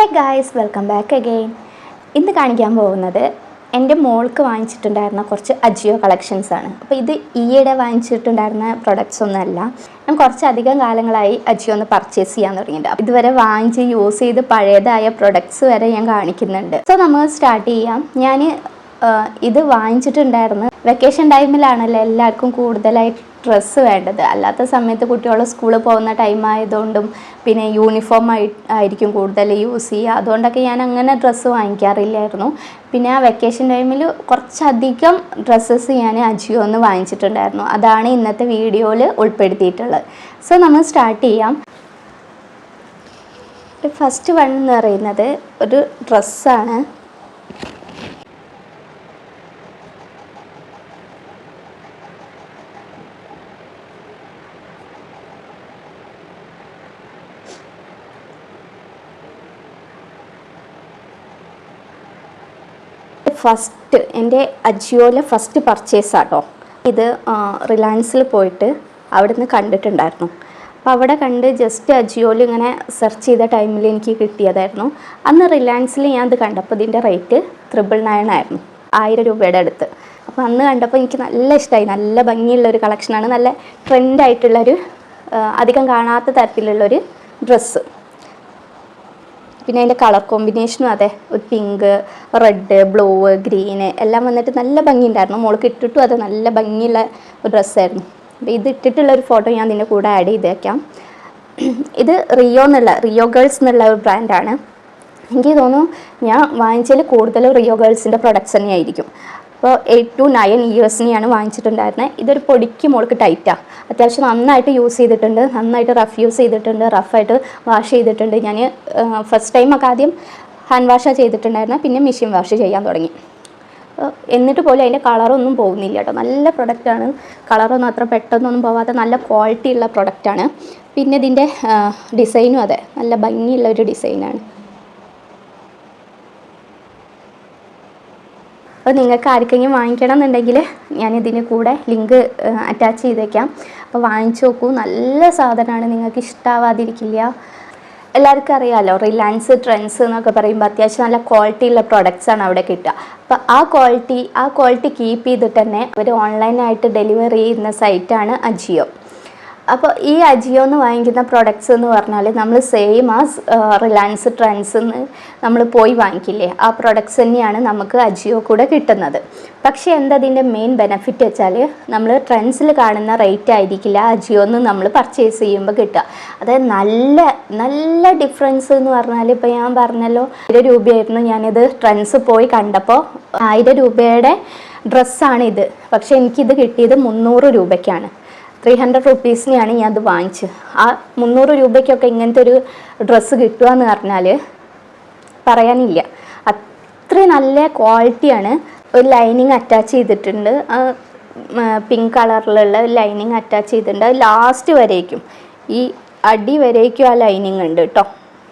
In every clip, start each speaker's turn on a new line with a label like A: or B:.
A: Hey guys welcome back again ഇന്ന് കാണിക്കാൻ പോകുന്നത് എന്റെ മോൾക്ക് വാങ്ങിച്ചിട്ടുണ്ടായിരുന്ന കുറച്ച് അജിയോ കളക്ഷൻസ് ആണ്. അപ്പോൾ ഇത് ഈയിടെ വാങ്ങിച്ചിട്ടുണ്ടായിരുന്ന പ്രൊഡക്ട്സ് ഒന്നുമല്ല. ഞാൻ കുറച്ചധികം കാലങ്ങളായി അജിയോ ഒന്ന് പർച്ചേസ് ചെയ്യാൻ തുടങ്ങിയിട്ടുണ്ട്. ഇതുവരെ വാങ്ങിച്ച് യൂസ് ചെയ്ത് പഴയതായ പ്രൊഡക്ട്സ് വരെ ഞാൻ കാണിക്കുന്നുണ്ട്. സോ നമുക്ക് സ്റ്റാർട്ട് ചെയ്യാം. ഞാൻ ഇത് വാങ്ങിച്ചിട്ടുണ്ടായിരുന്നു വെക്കേഷൻ ടൈമിലാണല്ലോ എല്ലാവർക്കും കൂടുതലായിട്ട് ഡ്രസ്സ് വേണ്ടത്. അല്ലാത്ത സമയത്ത് കുട്ടികൾ സ്കൂളിൽ പോകുന്ന ടൈം ആയതുകൊണ്ടും പിന്നെ യൂണിഫോം ആയി ആയിരിക്കും കൂടുതൽ യൂസ് ചെയ്യുക. അതുകൊണ്ടൊക്കെ ഞാൻ അങ്ങനെ ഡ്രസ്സ് വാങ്ങിക്കാറില്ലായിരുന്നു. പിന്നെ ആ വെക്കേഷൻ ടൈമിൽ കുറച്ചധികം ഡ്രസ്സസ് ഞാൻ അജിയോ അജിയോന്ന് വാങ്ങിച്ചിട്ടുണ്ടായിരുന്നു. അതാണ് ഇന്നത്തെ വീഡിയോയിൽ ഉൾപ്പെടുത്തിയിട്ടുള്ളത്. സോ നമ്മൾ സ്റ്റാർട്ട് ചെയ്യാം. ഫസ്റ്റ് വൺ എന്ന് പറയുന്നത് ഒരു ഡ്രസ്സാണ് ഫസ്റ്റ് എന്റെ അജിയോയിലെ ഫസ്റ്റ് പർച്ചേസ് ആട്ടോ ഇത് റിലയൻസിൽ പോയിട്ട് അവിടെ നിന്ന് കണ്ടിട്ടുണ്ടായിരുന്നു. അപ്പോൾ അവിടെ കണ്ട് ജസ്റ്റ് അജിയോയിൽ ഇങ്ങനെ സെർച്ച് ചെയ്ത ടൈമിൽ എനിക്ക് കിട്ടിയതായിരുന്നു. അന്ന് റിലയൻസിൽ ഞാൻ അത് കണ്ടപ്പോൾ ഇതിന്റെ റേറ്റ് ത്രിബിൾ നയൻ ആയിരുന്നു. ആയിരം രൂപയുടെ അടുത്ത്. അപ്പോൾ അന്ന് കണ്ടപ്പോൾ എനിക്ക് നല്ല ഇഷ്ടമായി നല്ല ഭംഗിയുള്ള ഒരു കളക്ഷനാണ് നല്ല ട്രെൻഡായിട്ടുള്ളൊരു അധികം കാണാത്ത തരത്തിലുള്ളൊരു ഡ്രസ്സ് പിന്നെ അതിന്റെ കളർ കോമ്പിനേഷനും അതെ. ഒരു പിങ്ക് റെഡ് ബ്ലൂ ഗ്രീന് എല്ലാം വന്നിട്ട് നല്ല ഭംഗിയുണ്ടായിരുന്നു. മോൾക്ക് ഇട്ടിട്ടും അത് നല്ല ഭംഗിയുള്ള ഒരു ഡ്രസ്സായിരുന്നു അപ്പോൾ ഇത് ഇട്ടിട്ടുള്ള ഒരു ഫോട്ടോ ഞാൻ നിന്റെ കൂടെ ആഡ് ചെയ്തേക്കാം. ഇത് റിയോ എന്നുള്ള റിയോ ഗേൾസ് എന്നുള്ള ഒരു ബ്രാൻഡാണ് എനിക്ക് തോന്നുന്നു ഞാൻ വാങ്ങിച്ചതിൽ കൂടുതലും റിയോ ഗേൾസിന്റെ പ്രൊഡക്ട്സ് തന്നെയായിരിക്കും. അപ്പോൾ എയ്റ്റ് ടു നയൻ ഇയേഴ്സിനെയാണ് വാങ്ങിച്ചിട്ടുണ്ടായിരുന്നത് ഇതൊരു പൊടിക്ക് മോൾക്ക് ടൈറ്റാണ് അത്യാവശ്യം നന്നായിട്ട് യൂസ് ചെയ്തിട്ടുണ്ട്. നന്നായിട്ട് റഫ് യൂസ് ചെയ്തിട്ടുണ്ട്. റഫായിട്ട് വാഷ് ചെയ്തിട്ടുണ്ട്. ഞാൻ ഫസ്റ്റ് ടൈമൊക്കെ ആദ്യം ഹാൻഡ് വാഷാണ് ചെയ്തിട്ടുണ്ടായിരുന്നത് പിന്നെ മെഷീൻ വാഷ് ചെയ്യാൻ തുടങ്ങി. എന്നിട്ട് പോലും അതിന്റെ കളറൊന്നും പോകുന്നില്ല കേട്ടോ. നല്ല പ്രൊഡക്റ്റാണ് കളറൊന്നും അത്ര പെട്ടെന്നൊന്നും പോവാത്ത നല്ല ക്വാളിറ്റി ഉള്ള പ്രൊഡക്റ്റാണ് പിന്നെ ഇതിന്റെ ഡിസൈനും അതെ. നല്ല ഭംഗിയുള്ള ഒരു ഡിസൈനാണ് അപ്പോൾ നിങ്ങൾക്ക് ആർക്കെങ്കിലും വാങ്ങിക്കണം എന്നുണ്ടെങ്കിൽ ഞാൻ ഇതിന് കൂടെ ലിങ്ക് അറ്റാച്ച് ചെയ്തേക്കാം. അപ്പോൾ വാങ്ങിച്ചു നോക്കൂ. നല്ല സാധനമാണ്. നിങ്ങൾക്ക് ഇഷ്ടാവാതിരിക്കില്ല. എല്ലാവർക്കും അറിയാമല്ലോ റിലയൻസ് ട്രെൻഡ്സ് എന്നൊക്കെ പറയുമ്പോൾ അത്യാവശ്യം നല്ല ക്വാളിറ്റി ഉള്ള പ്രൊഡക്ട്സാണ് അവിടെ കിട്ടുക. അപ്പോൾ ആ ക്വാളിറ്റി ആ ക്വാളിറ്റി കീപ്പ് ചെയ്തിട്ട് തന്നെ അവർ ഓൺലൈനായിട്ട് ഡെലിവറി ചെയ്യുന്ന സൈറ്റാണ് അജിയോ. അപ്പോൾ ഈ അജിയോ എന്ന് വാങ്ങിക്കുന്ന പ്രൊഡക്ട്സ് എന്ന് പറഞ്ഞാൽ നമ്മൾ സെയിം ആ റിലയൻസ് ട്രെൻഡ്സ് നമ്മൾ പോയി വാങ്ങിക്കില്ലേ? ആ പ്രൊഡക്ട്സ് തന്നെയാണ് നമുക്ക് അജിയോ കൂടെ കിട്ടുന്നത്. പക്ഷേ എന്തതിന്റെ മെയിൻ ബെനഫിറ്റ് വെച്ചാൽ നമ്മൾ ട്രെൻഡ്സിൽ കാണുന്ന റേറ്റ് ആയിരിക്കില്ല അജിയോ എന്ന് നമ്മൾ പർച്ചേസ് ചെയ്യുമ്പോൾ കിട്ടുക. അതായത് നല്ല നല്ല ഡിഫറൻസ് എന്ന് പറഞ്ഞാൽ ഇപ്പോൾ ഞാൻ പറഞ്ഞല്ലോ ആയിരം രൂപയായിരുന്നു ഞാനിത് ട്രെൻഡ്സ് പോയി കണ്ടപ്പോൾ ആയിരം രൂപയുടെ ഡ്രസ്സാണ് ഇത് പക്ഷേ എനിക്കിത് കിട്ടിയത് മുന്നൂറ് രൂപയ്ക്കാണ്. ത്രീ ഹൺഡ്രഡ് റുപ്പീസിനെയാണ് ഞാൻ അത് വാങ്ങിച്ചത്. ആ മുന്നൂറ് രൂപയ്ക്കൊക്കെ ഇങ്ങനത്തെ ഒരു ഡ്രസ്സ് കിട്ടുക എന്ന് പറഞ്ഞാൽ പറയാനില്ല. അത്രയും നല്ല ക്വാളിറ്റിയാണ് ഒരു ലൈനിങ് അറ്റാച്ച് ചെയ്തിട്ടുണ്ട്. പിങ്ക് കളറിലുള്ള ലൈനിങ് അറ്റാച്ച് ചെയ്തിട്ടുണ്ട്. അത് ലാസ്റ്റ് വരേക്കും. ഈ അടി വരേക്കും ആ ലൈനിങ് ഉണ്ട് കേട്ടോ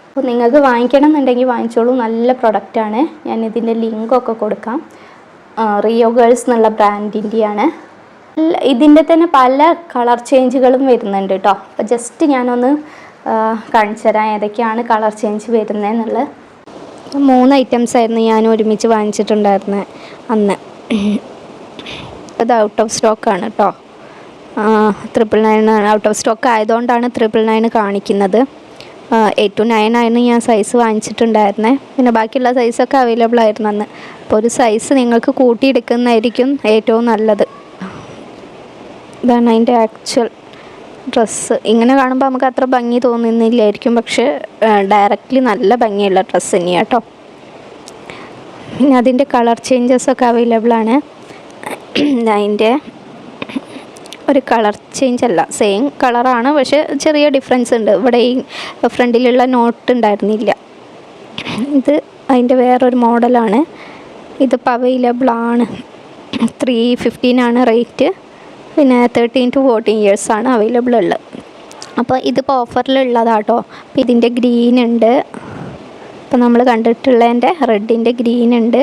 A: അപ്പോൾ നിങ്ങൾക്ക് വാങ്ങിക്കണം എന്നുണ്ടെങ്കിൽ വാങ്ങിച്ചോളൂ. നല്ല പ്രൊഡക്റ്റാണ് ഞാൻ ഇതിന്റെ ലിങ്കൊക്കെ കൊടുക്കാം. റിയോ ഗേൾസ് എന്നുള്ള ബ്രാൻഡിന്റെയാണ് ഇതിന്റെ തന്നെ പല കളർ ചേഞ്ചുകളും വരുന്നുണ്ട് കേട്ടോ അപ്പോൾ ജസ്റ്റ് ഞാനൊന്ന് കാണിച്ചു തരാം ഏതൊക്കെയാണ് കളർ ചേഞ്ച് വരുന്നതെന്നുള്ളത് മൂന്ന് ഐറ്റംസ് ആയിരുന്നു ഞാൻ ഒരുമിച്ച് വാങ്ങിച്ചിട്ടുണ്ടായിരുന്നത് അന്ന്. അത് ഔട്ട് ഓഫ് സ്റ്റോക്കാണ് കേട്ടോ triple nine out of stock ആയതുകൊണ്ടാണ് ട്രിപ്പിൾ നയൻ കാണിക്കുന്നത്. എയ്റ്റ് ടു നയൻ ആയിരുന്നു ഞാൻ സൈസ് വാങ്ങിച്ചിട്ടുണ്ടായിരുന്നത് പിന്നെ ബാക്കിയുള്ള സൈസൊക്കെ അവൈലബിൾ ആയിരുന്നു അന്ന്. അപ്പോൾ ഒരു സൈസ് നിങ്ങൾക്ക് കൂട്ടിയെടുക്കുന്നതായിരിക്കും ഏറ്റവും നല്ലത്. ഇതാണ് അതിന്റെ ആക്ച്വൽ ഡ്രസ്സ് ഇങ്ങനെ കാണുമ്പോൾ നമുക്ക് അത്ര ഭംഗി തോന്നുന്നില്ലായിരിക്കും. പക്ഷെ ഡയറക്റ്റ്ലി നല്ല ഭംഗിയുള്ള ഡ്രസ്സ് തന്നെയാണ് കേട്ടോ പിന്നെ അതിന്റെ കളർ ചേഞ്ചസ് ഒക്കെ അവൈലബിൾ ആണ്. അതിന്റെ ഒരു കളർ ചേഞ്ച് അല്ല. സെയിം കളറാണ് പക്ഷെ ചെറിയ ഡിഫറൻസ് ഉണ്ട്. ഇവിടെ ഈ ഫ്രണ്ടിലുള്ള നോട്ട് ഉണ്ടായിരുന്നില്ല. ഇത് അതിന്റെ വേറൊരു മോഡലാണ് ഇതിപ്പോൾ അവൈലബിൾ ആണ്. ത്രീ ഫിഫ്റ്റീനാണ് റേറ്റ് പിന്നെ തേർട്ടീൻ ടു ഫോർട്ടീൻ ഇയേഴ്സാണ് അവൈലബിൾ ഉള്ളത്. അപ്പോൾ ഇതിപ്പോൾ ഓഫറിലുള്ളതാട്ടോ അപ്പോൾ ഇതിന്റെ ഗ്രീൻ ഉണ്ട്. ഇപ്പോൾ നമ്മൾ കണ്ടിട്ടുള്ളതിന്റെ റെഡിന്റെ ഗ്രീൻ ഉണ്ട്.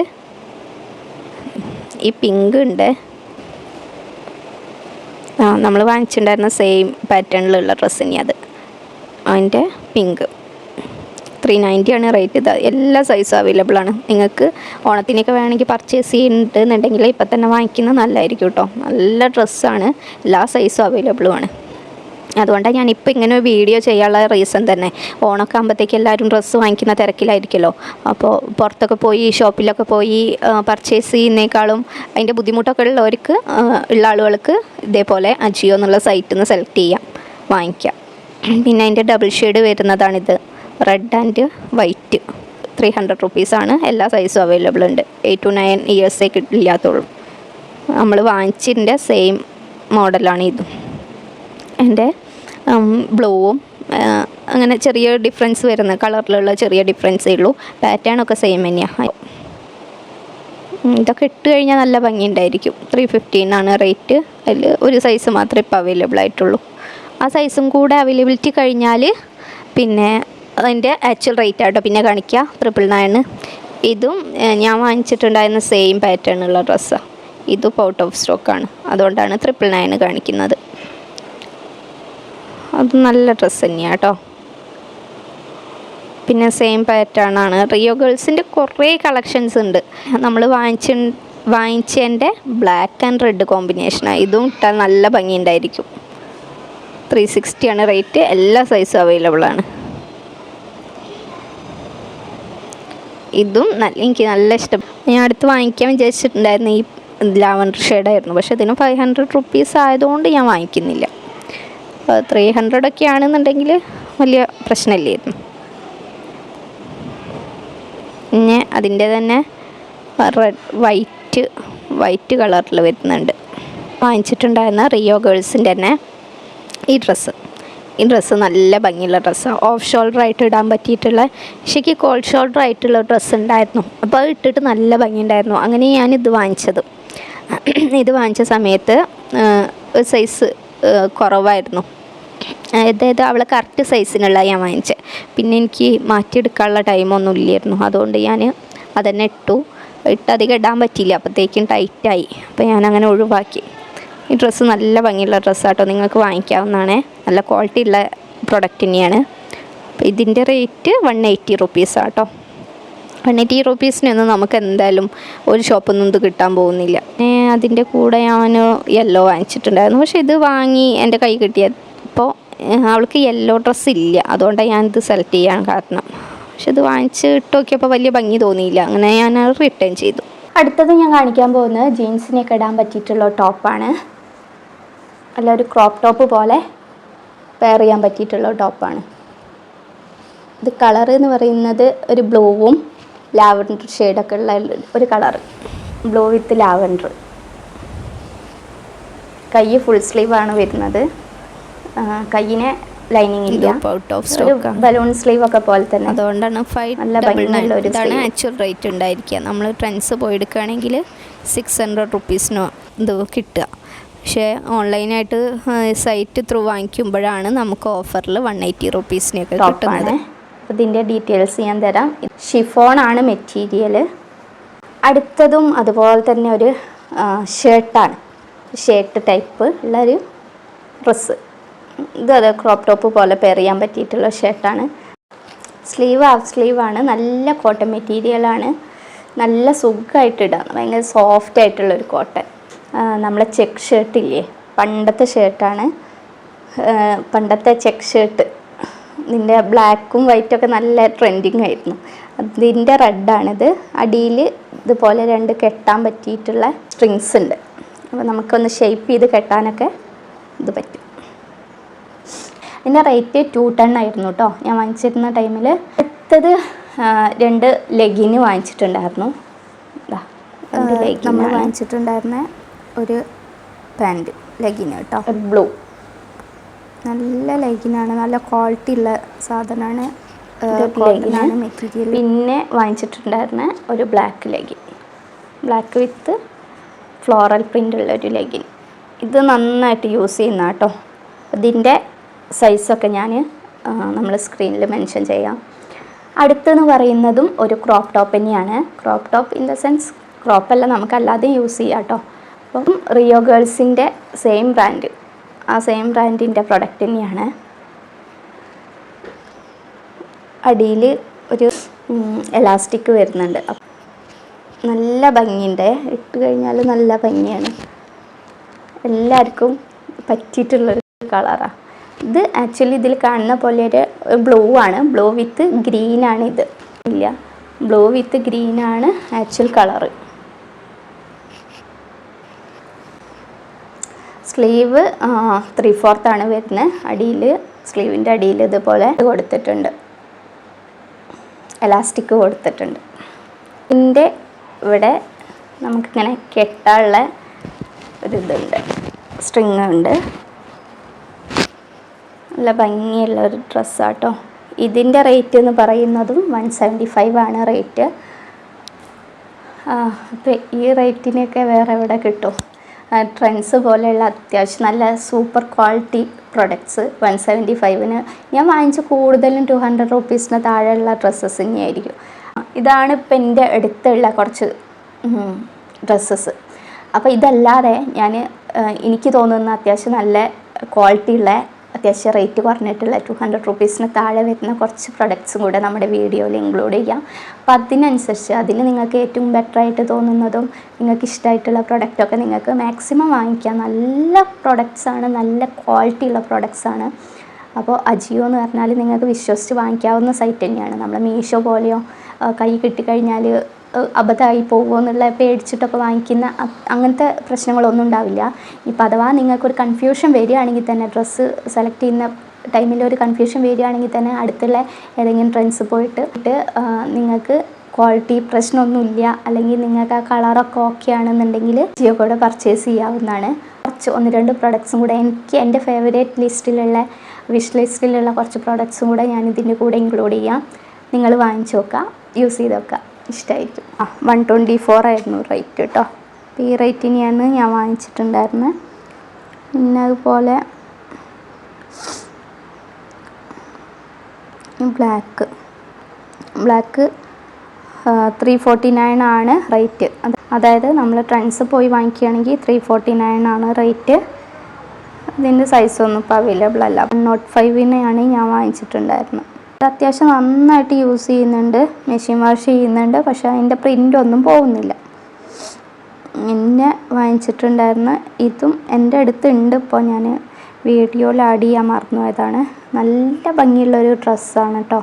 A: ഈ പിങ്ക് ഉണ്ട്. ആ നമ്മൾ വാങ്ങിച്ചിട്ടുണ്ടായിരുന്ന സെയിം പാറ്റേണിലുള്ള ഡ്രസ്സ് ഇനി അത്. അതിന്റെ പിങ്ക്
B: ത്രീ ആണ് റേറ്റ് ഇത്. എല്ലാ സൈസും അവൈലബിൾ ആണ്. നിങ്ങൾക്ക് ഓണത്തിനൊക്കെ വേണമെങ്കിൽ പർച്ചേസ് ചെയ്യുന്നുണ്ടെന്നുണ്ടെങ്കിൽ ഇപ്പം തന്നെ വാങ്ങിക്കുന്നത് നല്ലതായിരിക്കും കേട്ടോ നല്ല ഡ്രസ്സാണ് എല്ലാ സൈസും അവൈലബിളും ആണ്. അതുകൊണ്ടാണ് ഞാനിപ്പോൾ ഇങ്ങനെ ഒരു വീഡിയോ ചെയ്യാനുള്ള റീസൺ തന്നെ. ഓണമൊക്കെ ആകുമ്പോഴത്തേക്ക് എല്ലാവരും ഡ്രസ്സ് വാങ്ങിക്കുന്ന തിരക്കിലായിരിക്കുമല്ലോ. അപ്പോൾ പുറത്തൊക്കെ പോയി ഷോപ്പിലൊക്കെ പോയി പർച്ചേസ് ചെയ്യുന്നേക്കാളും അതിന്റെ ബുദ്ധിമുട്ടൊക്കെ ഉള്ളവർക്ക് ഉള്ള ആളുകൾക്ക് ഇതേപോലെ അജിയോ എന്നുള്ള സൈറ്റിൽ നിന്ന് സെലക്ട് ചെയ്യാം വാങ്ങിക്കാം. പിന്നെ അതിന്റെ double shade വരുന്നതാണിത്. Red and white three hundred റുപ്പീസാണ് എല്ലാ സൈസും അവൈലബിൾ ഉണ്ട്. എയ്റ്റ് ടു നയൻ ഇയേഴ്സേ ഇല്ലാത്തുള്ളൂ നമ്മൾ വാങ്ങിച്ചതിന്റെ സെയിം മോഡലാണ് ഇതും. എന്റെ ബ്ലൂവും അങ്ങനെ ചെറിയ ഡിഫറൻസ് വരുന്ന കളറിലുള്ള ചെറിയ ഡിഫറൻസേ ഉള്ളൂ. പാറ്റേൺ ഒക്കെ സെയിം തന്നെയാണ് ഇതൊക്കെ ഇട്ട് കഴിഞ്ഞാൽ നല്ല ഭംഗിയുണ്ടായിരിക്കും. ത്രീ ഫിഫ്റ്റീനാണ് റേറ്റ് അതിൽ ഒരു സൈസ് മാത്രമേ ഇപ്പോൾ അവൈലബിൾ ആയിട്ടുള്ളൂ. ആ സൈസും കൂടെ അവൈലബിലിറ്റി കഴിഞ്ഞാൽ പിന്നെ അതിന്റെ ആക്ച്വൽ റേറ്റ് ആട്ടോ. പിന്നെ കാണിക്കുക ട്രിപ്പിൾ നയൻ ഇതും ഞാൻ വാങ്ങിച്ചിട്ടുണ്ടായിരുന്ന സെയിം പാറ്റേൺ ഉള്ള ഡ്രസ്സാണ് ഇതും ഔട്ട് ഓഫ് സ്റ്റോക്കാണ് അതുകൊണ്ടാണ് ട്രിപ്പിൾ നയൻ കാണിക്കുന്നത്. അത് നല്ല ഡ്രസ്സ് തന്നെയാണ് കേട്ടോ പിന്നെ സെയിം പാറ്റേൺ ആണ്. റിയോ ഗേൾസിന്റെ കുറേ കളക്ഷൻസ് ഉണ്ട്. നമ്മൾ വാങ്ങിച്ച വാങ്ങിച്ചതിന്റെ ബ്ലാക്ക് ആൻഡ് റെഡ് കോമ്പിനേഷനാണ് ഇതും ഇട്ടാൽ നല്ല ഭംഗിയുണ്ടായിരിക്കും ത്രീ സിക്സ്റ്റിയാണ് റേറ്റ് എല്ലാ സൈസും അവൈലബിൾ ആണ്. ഇതും നല്ല എനിക്ക് നല്ല ഇഷ്ടം. ഞാൻ അടുത്ത് വാങ്ങിക്കാൻ വിചാരിച്ചിട്ടുണ്ടായിരുന്നു ഈ ലാവൻഡർ ഷെയ്ഡായിരുന്നു പക്ഷെ ഇതിന് ഫൈവ് ഹൺഡ്രഡ് റുപ്പീസ് ആയതുകൊണ്ട് ഞാൻ വാങ്ങിക്കുന്നില്ല. ത്രീ ഹൺഡ്രഡ് ഒക്കെ ആണെന്നുണ്ടെങ്കിൽ വലിയ പ്രശ്നമില്ലായിരുന്നു. പിന്നെ അതിന്റെ തന്നെ റെഡ് വൈറ്റ് വൈറ്റ് കളറിൽ വരുന്നുണ്ട്. വാങ്ങിച്ചിട്ടുണ്ടായിരുന്ന റിയോ ഗേൾസിന്റെ തന്നെ ഈ ഡ്രസ്സ് ഈ ഡ്രസ്സ് നല്ല ഭംഗിയുള്ള ഡ്രസ്സാണ് ഓഫ് ഷോൾഡർ ആയിട്ട് ഇടാൻ പറ്റിയിട്ടുള്ള ശരിക്ക് കോൾ ഷോൾഡർ ആയിട്ടുള്ള ഡ്രസ്സ് ഉണ്ടായിരുന്നു. അപ്പോൾ അത് ഇട്ടിട്ട് നല്ല ഭംഗിയുണ്ടായിരുന്നു. അങ്ങനെ ഞാൻ ഇത് വാങ്ങിച്ചത്. ഇത് വാങ്ങിച്ച സമയത്ത് ഒരു സൈസ് കുറവായിരുന്നു. അതായത് അവളെ കറക്റ്റ് സൈസിനുള്ള ഞാൻ വാങ്ങിച്ചത് പിന്നെ എനിക്ക് മാറ്റിയെടുക്കാനുള്ള ടൈമൊന്നും ഇല്ലായിരുന്നു. അതുകൊണ്ട് ഞാൻ അതന്നെ ഇട്ടു. ഇട്ട് അധികം ഇടാൻ പറ്റിയില്ല. അപ്പോഴത്തേക്കും ടൈറ്റായി അപ്പോൾ ഞാൻ അങ്ങനെ ഒഴിവാക്കി. ഈ ഡ്രസ്സ് നല്ല ഭംഗിയുള്ള ഡ്രസ്സാട്ടോ നിങ്ങൾക്ക് വാങ്ങിക്കാവുന്നതാണ്. നല്ല ക്വാളിറ്റി ഉള്ള പ്രൊഡക്റ്റ് തന്നെയാണ്. ഇതിന്റെ റേറ്റ് വൺ എയ്റ്റി റുപ്പീസാട്ടോ വൺ എയ്റ്റി റുപ്പീസിനൊന്നും നമുക്ക് എന്തായാലും ഒരു ഷോപ്പിൽ നിന്നും ഇത് കിട്ടാൻ പോകുന്നില്ല. അതിന്റെ കൂടെ ഞാൻ യെല്ലോ വാങ്ങിച്ചിട്ടുണ്ടായിരുന്നു. പക്ഷേ ഇത് വാങ്ങി എന്റെ കൈ കിട്ടിയപ്പോൾ അവൾക്ക് യെല്ലോ ഡ്രസ്സ് ഇല്ല. അതുകൊണ്ടാണ് ഞാൻ ഇത് സെലക്ട് ചെയ്യാൻ കാരണം. പക്ഷെ ഇത് വാങ്ങിച്ച് ഇട്ട് നോക്കിയപ്പോൾ വലിയ ഭംഗി തോന്നിയില്ല. അങ്ങനെ ഞാൻ റിട്ടേൺ ചെയ്തു. അടുത്തത് ഞാൻ കാണിക്കാൻ പോകുന്നത് ജീൻസിനൊക്കെ ഇടാൻ പറ്റിയിട്ടുള്ള ടോപ്പാണ്. അല്ല ഒരു ക്രോപ്പ് ടോപ്പ് പോലെ പെയർ ചെയ്യാൻ പറ്റിയിട്ടുള്ള ടോപ്പാണ്. ഇത് കളർ എന്ന് പറയുന്നത് ഒരു ബ്ലൂവും ലാവൻഡർ ഷെയ്ഡൊക്കെ ഉള്ള ഒരു കളർ ബ്ലൂ വിത്ത് ലാവൻഡർ കൈ ഫുൾ സ്ലീവാണ് വരുന്നത്. കയ്യിന് ലൈനിങ് ഇല്ല. Out
A: of stock.
B: Balloon sleeve ഒക്കെ പോലെ തന്നെ.
A: അതുകൊണ്ടാണ് ഫൈവ്
B: നല്ല
A: ഡബിൾ
B: ഭംഗിയുള്ള ഒരു
A: ഇതാണ് ആക്ച്വൽ റേറ്റ് ഉണ്ടായിരിക്കുക. നമ്മൾ ട്രെൻഡ്സ് പോയി എടുക്കുകയാണെങ്കിൽ സിക്സ് ഹൺഡ്രഡ് റുപ്പീസിനോ ഇത് കിട്ടുക. പക്ഷേ ഓൺലൈനായിട്ട് സൈറ്റ് ത്രൂ വാങ്ങിക്കുമ്പോഴാണ് നമുക്ക് ഓഫറിൽ വൺ എയ്റ്റി റുപ്പീസിനൊക്കെ
B: ടോപ്പാണ്
A: കിട്ടുന്നത്.
B: ഇതിന്റെ ഡീറ്റെയിൽസ് ഞാൻ തരാം. ഷിഫോൺ ആണ് മെറ്റീരിയൽ അടുത്തതും അതുപോലെ തന്നെ ഒരു ഷർട്ടാണ് ഷർട്ട് ടൈപ്പ് ഉള്ള ഒരു ഡ്രസ്സ് ഇത് ക്രോപ്പ് ടോപ്പ് പോലെ ചെയ്യാൻ പറ്റിയിട്ടുള്ള ഷർട്ടാണ് സ്ലീവ് ഹാഫ് സ്ലീവാണ് നല്ല കോട്ടൺ മെറ്റീരിയലാണ് നല്ല സുഖമായിട്ട് ഇടാം. ഭയങ്കര സോഫ്റ്റ് ആയിട്ടുള്ള ഒരു കോട്ടൺ നമ്മളെ ചെക്ക് ഷർട്ട് ഇല്ലേ? പണ്ടത്തെ ഷർട്ടാണ് പണ്ടത്തെ ചെക്ക് ഷർട്ട് ഇതിന്റെ ബ്ലാക്കും വൈറ്റും ഒക്കെ നല്ല ട്രെൻഡിങ് ആയിരുന്നു. അതിന്റെ റെഡാണിത് അടിയിൽ ഇതുപോലെ രണ്ട് കെട്ടാൻ പറ്റിയിട്ടുള്ള സ്ട്രിങ്സ് ഉണ്ട്. അപ്പോൾ നമുക്കൊന്ന് ഷേപ്പ് ചെയ്ത് കെട്ടാനൊക്കെ ഇത് പറ്റും. ഇതിന്റെ റേറ്റ് ടു ടൺ ആയിരുന്നു കേട്ടോ ഞാൻ വാങ്ങിച്ചിരുന്ന ടൈമിൽ അടുത്തത് രണ്ട് ലെഗിന് വാങ്ങിച്ചിട്ടുണ്ടായിരുന്നു.
A: നമ്മൾ വാങ്ങിച്ചിട്ടുണ്ടായിരുന്ന ഒരു പാന്റ് ലെഗിന് കേട്ടോ
B: ബ്ലൂ
A: നല്ല ലെഗിനാണ് നല്ല ക്വാളിറ്റി ഉള്ള സാധനമാണ് മെറ്റീരിയൽ
B: പിന്നെ വാങ്ങിച്ചിട്ടുണ്ടായിരുന്ന ഒരു black legging black with floral print ഉള്ള ഒരു ലെഗിൻ ഇത് നന്നായിട്ട് യൂസ് ചെയ്യുന്ന കേട്ടോ ഇതിന്റെ സൈസൊക്കെ ഞാൻ നമ്മൾ സ്ക്രീനിൽ മെൻഷൻ ചെയ്യാം. അടുത്തെന്ന് പറയുന്നതും ഒരു ക്രോപ്പ് ടോപ്പ് തന്നെയാണ്. Crop top in the sense ക്രോപ്പല്ല നമുക്കല്ലാതെ യൂസ് ചെയ്യാം കേട്ടോ അപ്പം റിയോ ഗേൾസിന്റെ സെയിം ബ്രാൻഡ് ആ സെയിം ബ്രാൻഡിന്റെ പ്രൊഡക്റ്റ് തന്നെയാണ്. അടിയിൽ
A: ഒരു എലാസ്റ്റിക് വരുന്നുണ്ട്. നല്ല ഭംഗിയുണ്ട്. ഇട്ട് കഴിഞ്ഞാൽ നല്ല ഭംഗിയാണ്. എല്ലാവർക്കും പറ്റിയിട്ടുള്ളൊരു കളറാണ് ഇത് ആക്ച്വലി ഇതിൽ കാണുന്ന പോലെ ഒരു ബ്ലൂ ആണ്. ബ്ലൂ വിത്ത് ഗ്രീൻ ആണ് ഇത്. ഇല്ല. ബ്ലൂ വിത്ത് ഗ്രീൻ ആണ് actual colour sleeve three fourth ആണ് വരുന്നത് അടിയിൽ സ്ലീവിന്റെ അടിയിൽ ഇതുപോലെ കൊടുത്തിട്ടുണ്ട്. എലാസ്റ്റിക് കൊടുത്തിട്ടുണ്ട്. ഇതിന്റെ ഇവിടെ നമുക്കിങ്ങനെ കെട്ടാനുള്ള ഒരിതുണ്ട് സ്ട്രിങ് ഉണ്ട്. നല്ല ഭംഗിയുള്ള ഒരു ഡ്രസ്സാട്ടോ. ഇതിന്റെ റേറ്റ് എന്ന് പറയുന്നതും വൺ സെവന്റി ഫൈവ് ആണ് റേറ്റ്. അപ്പോൾ ഈ റേറ്റിനൊക്കെ വേറെ എവിടെ കിട്ടും? ട്രെൻഡ്സ് പോലെയുള്ള അത്യാവശ്യം നല്ല super quality products one seventy ഫൈവിന് ഞാൻ വാങ്ങിച്ച കൂടുതലും ടു ഹൺഡ്രഡ് റുപ്പീസിന് താഴെയുള്ള ഡ്രസ്സസ് തന്നെയായിരിക്കും. ഇതാണ് ഇപ്പം എന്റെ അടുത്തുള്ള കുറച്ച് ഡ്രസ്സസ്. അപ്പോൾ ഇതല്ലാതെ ഞാൻ എനിക്ക് തോന്നുന്ന അത്യാവശ്യം നല്ല ക്വാളിറ്റി ഉള്ള അത്യാവശ്യം റേറ്റ് കുറഞ്ഞിട്ടുള്ള ടു ഹൺഡ്രഡ് റുപ്പീസിന് താഴെ വരുന്ന കുറച്ച് പ്രൊഡക്ട്സും കൂടെ നമ്മുടെ വീഡിയോയിൽ ഇൻക്ലൂഡ് ചെയ്യാം. അപ്പം അതിനനുസരിച്ച് അതിൽ നിങ്ങൾക്ക് ഏറ്റവും ബെറ്റർ ആയിട്ട് തോന്നുന്നതും നിങ്ങൾക്ക് ഇഷ്ടമായിട്ടുള്ള പ്രൊഡക്റ്റൊക്കെ നിങ്ങൾക്ക് മാക്സിമം വാങ്ങിക്കാം. നല്ല പ്രൊഡക്ട്സാണ് നല്ല ക്വാളിറ്റി ഉള്ള പ്രൊഡക്ട്സ് ആണ്. അപ്പോൾ അജിയോ എന്ന് പറഞ്ഞാൽ നിങ്ങൾക്ക് വിശ്വസിച്ച് വാങ്ങിക്കാവുന്ന സൈറ്റ് തന്നെയാണ്. നമ്മൾ മീഷോ പോലെയോ കൈ കിട്ടിക്കഴിഞ്ഞാൽ അബദ്ധമായി പോകുമോ എന്നുള്ള പേടിച്ചിട്ടൊക്കെ വാങ്ങിക്കുന്ന അങ്ങനത്തെ പ്രശ്നങ്ങളൊന്നും ഉണ്ടാവില്ല. ഇപ്പം അഥവാ നിങ്ങൾക്കൊരു കൺഫ്യൂഷൻ വരികയാണെങ്കിൽ തന്നെ ഡ്രസ്സ് സെലക്ട് ചെയ്യുന്ന ടൈമിൽ ഒരു കൺഫ്യൂഷൻ വരികയാണെങ്കിൽ തന്നെ അടുത്തുള്ള ഏതെങ്കിലും ട്രെൻഡ്സ് പോയിട്ട് നിങ്ങൾക്ക് ക്വാളിറ്റി പ്രശ്നമൊന്നുമില്ല. അല്ലെങ്കിൽ നിങ്ങൾക്ക് ആ കളറൊക്കെ ഓക്കെ ആണെന്നുണ്ടെങ്കിൽ ജിയോ കൂടെ പർച്ചേസ് ചെയ്യാവുന്നതാണ്. കുറച്ച് ഒന്ന് രണ്ട് പ്രൊഡക്ട്സും കൂടെ എനിക്ക് എന്റെ ഫേവറേറ്റ് ലിസ്റ്റിലുള്ള വിഷ് ലിസ്റ്റിലുള്ള കുറച്ച് പ്രൊഡക്ട്സും കൂടെ ഞാൻ ഇതിന്റെ കൂടെ ഇൻക്ലൂഡ് ചെയ്യാം. നിങ്ങൾ വാങ്ങിച്ചു നോക്കാം യൂസ് ചെയ്ത് നോക്കുക. ഇഷ്ടമായിരിക്കും ആ വൺ ട്വന്റി ഫോർ ആയിരുന്നു റേറ്റ് കേട്ടോ അപ്പോൾ ഈ റേറ്റിനെയാണ് ഞാൻ വാങ്ങിച്ചിട്ടുണ്ടായിരുന്നത് പിന്നെ അതുപോലെ black black three forty nine ആണ് റേറ്റ് അതായത് നമ്മൾ ട്രെൻഡ്സ് പോയി വാങ്ങിക്കുകയാണെങ്കിൽ ത്രീ ഫോർട്ടി നയൻ ആണ് റേറ്റ് ഇതിന്റെ സൈസൊന്നും ഇപ്പോൾ അവൈലബിൾ അല്ല. നോട്ട് ഫൈവിനെയാണ് ഞാൻ വാങ്ങിച്ചിട്ടുണ്ടായിരുന്നത് അത്യാവശ്യം നന്നായിട്ട് യൂസ് ചെയ്യുന്നുണ്ട് മെഷീൻ വാഷ് ചെയ്യുന്നുണ്ട് പക്ഷേ അതിന്റെ പ്രിന്റ് ഒന്നും പോകുന്നില്ല. എന്നെ വാങ്ങിച്ചിട്ടുണ്ടായിരുന്ന ഇതും എന്റെ അടുത്തുണ്ട്. ഇപ്പോൾ ഞാൻ വീഡിയോയിൽ ആഡ് ചെയ്യാൻ മറന്നു പോയതാണ് നല്ല ഭംഗിയുള്ളൊരു ഡ്രസ്സാണ് കേട്ടോ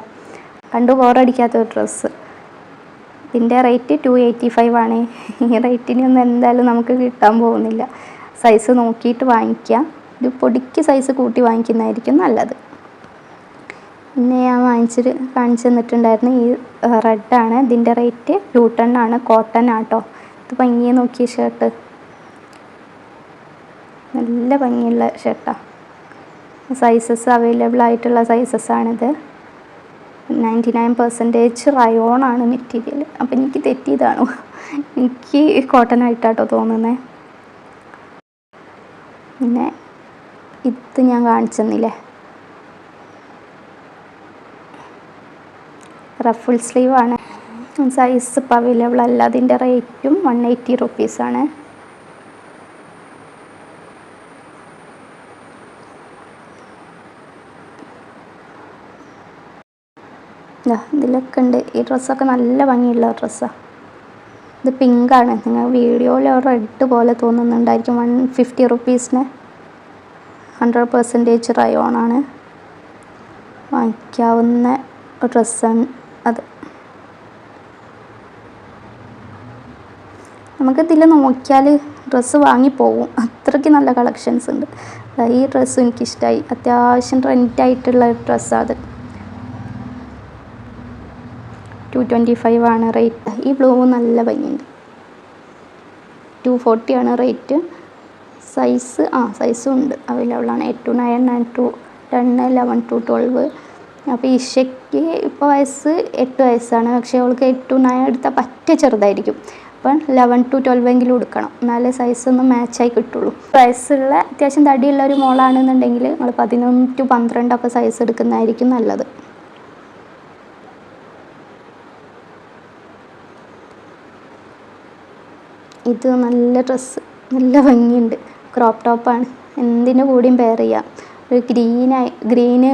A: കണ്ടു ബോറടിക്കാത്തൊരു ഡ്രസ്സ് ഇതിന്റെ റേറ്റ് ടു എയ്റ്റി ഫൈവ് ആണ്. ഈ റേറ്റിനൊന്നും എന്തായാലും നമുക്ക് കിട്ടാൻ പോകുന്നില്ല. സൈസ് നോക്കിയിട്ട് വാങ്ങിക്കാം. ഇത് പൊടിക്ക് സൈസ് കൂട്ടി വാങ്ങിക്കുന്നതായിരിക്കും നല്ലത്. പിന്നെ ഞാൻ വാങ്ങിച്ചിട്ട് കാണിച്ചു തന്നിട്ടുണ്ടായിരുന്നു. ഈ റെഡാണ് ഇതിന്റെ റേറ്റ് ടു ആണ് കോട്ടൺ ആട്ടോ ഇത് ഭംഗിയെ നോക്കിയ ഷർട്ട് നല്ല ഭംഗിയുള്ള ഷർട്ടാണ് സൈസസ് അവൈലബിൾ ആയിട്ടുള്ള സൈസസ് ആണിത്. നയന്റി നയൻ പെർസെന്റേജ് റയോണാണ് മെറ്റീരിയൽ അപ്പം എനിക്ക് തെറ്റിയതാണോ? എനിക്ക് കോട്ടൺ ആയിട്ടാട്ടോ തോന്നുന്നത് പിന്നെ ഇത് ഞാൻ കാണിച്ചെന്നില്ലേ റഫിൾ സ്ലീവ് ആണ്. സൈസ് ഇപ്പോൾ അവൈലബിൾ അല്ല. അതിന്റെ റേറ്റും വൺ എയ്റ്റി റുപ്പീസാണ് ഇതിലൊക്കെ ഉണ്ട്. ഈ ഡ്രസ്സൊക്കെ നല്ല ഭംഗിയുള്ള ഡ്രസ്സാണ് ഇത് പിങ്കാണ് നിങ്ങൾ വീഡിയോയിൽ റെഡ് പോലെ തോന്നുന്നുണ്ടായിരിക്കും. വൺ ഫിഫ്റ്റി റുപ്പീസിന് ഹൺഡ്രഡ് പെർസെന്റേജ് റയോണാണ് വാങ്ങിക്കാവുന്ന ഡ്രസ്സാണ് അത് നമുക്ക് ഇതിൽ നോക്കിയാൽ ഡ്രസ്സ് വാങ്ങിപ്പോവും അത്രയ്ക്ക് നല്ല കളക്ഷൻസ് ഉണ്ട്. ഈ ഡ്രസ്സ് എനിക്കിഷ്ടമായി അത്യാവശ്യം ട്രെൻഡായിട്ടുള്ള ഡ്രസ്സാണ് അത് ടു ട്വന്റി ഫൈവ് ആണ് റേറ്റ് ഈ ബ്ലൂ നല്ല ഭംഗിയുണ്ട്. ടു ഫോർട്ടി ആണ് റേറ്റ് സൈസ് ആ സൈസും ഉണ്ട്. അവൈലബിൾ ആണ്. Eight to nine nine to ten eleven to twelve അപ്പോൾ ഇഷയ്ക്ക് ഇപ്പോൾ വയസ്സ് എട്ട് വയസ്സാണ്. പക്ഷേ അവൾക്ക് എയ്റ്റ് ടു നയൻ എടുത്താൽ പറ്റ ചെറുതായിരിക്കും. അപ്പം ലെവൻ ടു ട്വൽവ് എങ്കിലും എടുക്കണം. എന്നാലേ സൈസ് ഒന്ന് മാച്ചായി കിട്ടുള്ളൂ. വയസ്സുള്ള അത്യാവശ്യം തടിയുള്ള ഒരു മോളാണെന്നുണ്ടെങ്കിൽ നമ്മൾ പതിനൊന്ന് ടു പന്ത്രണ്ടൊക്കെ സൈസ് എടുക്കുന്നതായിരിക്കും നല്ലത്. ഇത് നല്ല ഡ്രസ്സ് നല്ല ഭംഗിയുണ്ട്. ക്രോപ്പ് ടോപ്പാണ് എന്തിനു കൂടിയും പെയർ ചെയ്യാം. ഒരു ഗ്രീനായി ഗ്രീന്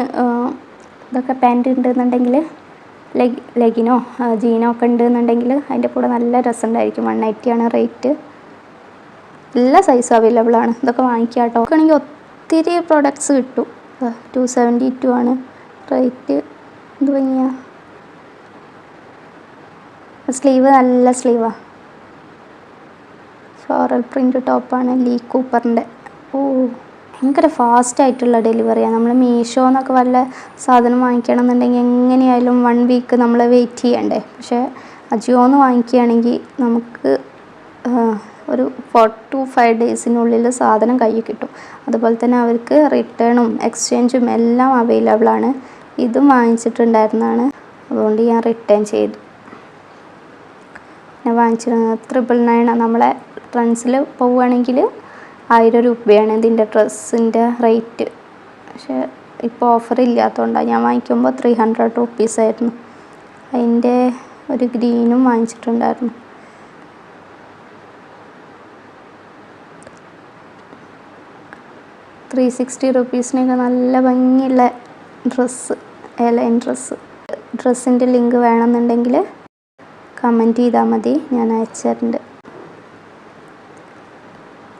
A: ഇതൊക്കെ പാന്റ് ഉണ്ടെന്നുണ്ടെങ്കിൽ ലെഗിനോ ജീനോ ഒക്കെ ഉണ്ടെന്നുണ്ടെങ്കിൽ അതിന്റെ കൂടെ നല്ല രസമുണ്ടായിരിക്കും. വൺ ആണ് റേറ്റ് എല്ലാ സൈസും അവൈലബിൾ ആണ്. ഇതൊക്കെ വാങ്ങിക്കാം കേട്ടോ ആണെങ്കിൽ ഒത്തിരി പ്രോഡക്റ്റ്സ് കിട്ടും. ടു സെവന്റി ടു ആണ് റേറ്റ് എന്ത് ഭംഗിയാ. സ്ലീവ് നല്ല സ്ലീവാണ് ഫ്ലോറൽ പ്രിന്റ് ടോപ്പാണ് ലീ കൂപ്പറിന്റെ ഓ ഭയങ്കര ഫാസ്റ്റ് ആയിട്ടുള്ള ഡെലിവറിയാണ് നമ്മൾ മീഷോ എന്നൊക്കെ വല്ല സാധനം വാങ്ങിക്കണം എന്നുണ്ടെങ്കിൽ എങ്ങനെയായാലും വൺ വീക്ക് നമ്മൾ വെയിറ്റ് ചെയ്യണ്ടേ. പക്ഷേ അജിയോന്ന് വാങ്ങിക്കുകയാണെങ്കിൽ നമുക്ക് ഒരു ഫോർ ടു ഫൈവ് ഡേയ്സിനുള്ളിൽ സാധനം കയ്യിൽ കിട്ടും. അതുപോലെ തന്നെ അവർക്ക് റിട്ടേണും എക്സ്ചേഞ്ചും എല്ലാം അവൈലബിൾ ആണ്. ഇതും വാങ്ങിച്ചിട്ടുണ്ടായിരുന്നതാണ്. അതുകൊണ്ട് ഞാൻ റിട്ടേൺ ചെയ്തു. ഞാൻ വാങ്ങിച്ചിരുന്നത് ത്രിപ്പിൾ നയൻ നമ്മളെ ട്രെൻഡ്സിൽ പോവുകയാണെങ്കിൽ ആയിരം രൂപയാണ് ഇതിന്റെ ഡ്രസ്സിന്റെ റേറ്റ്. പക്ഷേ ഇപ്പോൾ ഓഫർ ഇല്ലാത്തതുകൊണ്ടാണ് ഞാൻ വാങ്ങിക്കുമ്പോൾ ത്രീ ഹൺഡ്രഡ് റുപ്പീസ് ആയിരുന്നു. അതിന്റെ ഒരു ഗ്രീനും വാങ്ങിച്ചിട്ടുണ്ടായിരുന്നു. ത്രീ സിക്സ്റ്റി റുപ്പീസിനൊക്കെ നല്ല ഭംഗിയുള്ള ഡ്രസ്സ് എലൈൻ ഡ്രസ്സ്. ഡ്രസ്സിന്റെ ലിങ്ക് വേണമെന്നുണ്ടെങ്കിൽ കമന്റ് ചെയ്താൽ മതി. ഞാൻ അയച്ചു തരുന്നുണ്ട്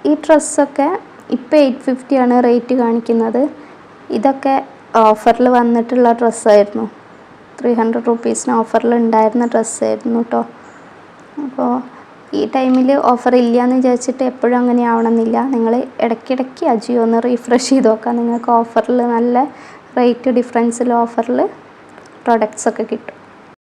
A: ഈ ഡ്രസ്സൊക്കെ ഇപ്പോൾ എയ്റ്റ് ഫിഫ്റ്റിയാണ് റേറ്റ് കാണിക്കുന്നത്. ഇതൊക്കെ ഓഫറിൽ വന്നിട്ടുള്ള ഡ്രസ്സായിരുന്നു. ത്രീ ഹൺഡ്രഡ് റുപ്പീസിന് ഓഫറിൽ ഉണ്ടായിരുന്ന ഡ്രസ്സായിരുന്നു കേട്ടോ അപ്പോൾ ഈ ടൈമിൽ ഓഫർ ഇല്ല എന്ന് വിചാരിച്ചിട്ട് എപ്പോഴും അങ്ങനെ ആവണമെന്നില്ല. നിങ്ങൾ ഇടയ്ക്കിടയ്ക്ക് അജിയോ ഒന്ന് റീഫ്രഷ് ചെയ്ത് നോക്കാം നിങ്ങൾക്ക് ഓഫറിൽ നല്ല റേറ്റ് ഡിഫറൻസിൽ ഓഫറിൽ പ്രൊഡക്ട്സ് ഒക്കെ കിട്ടും.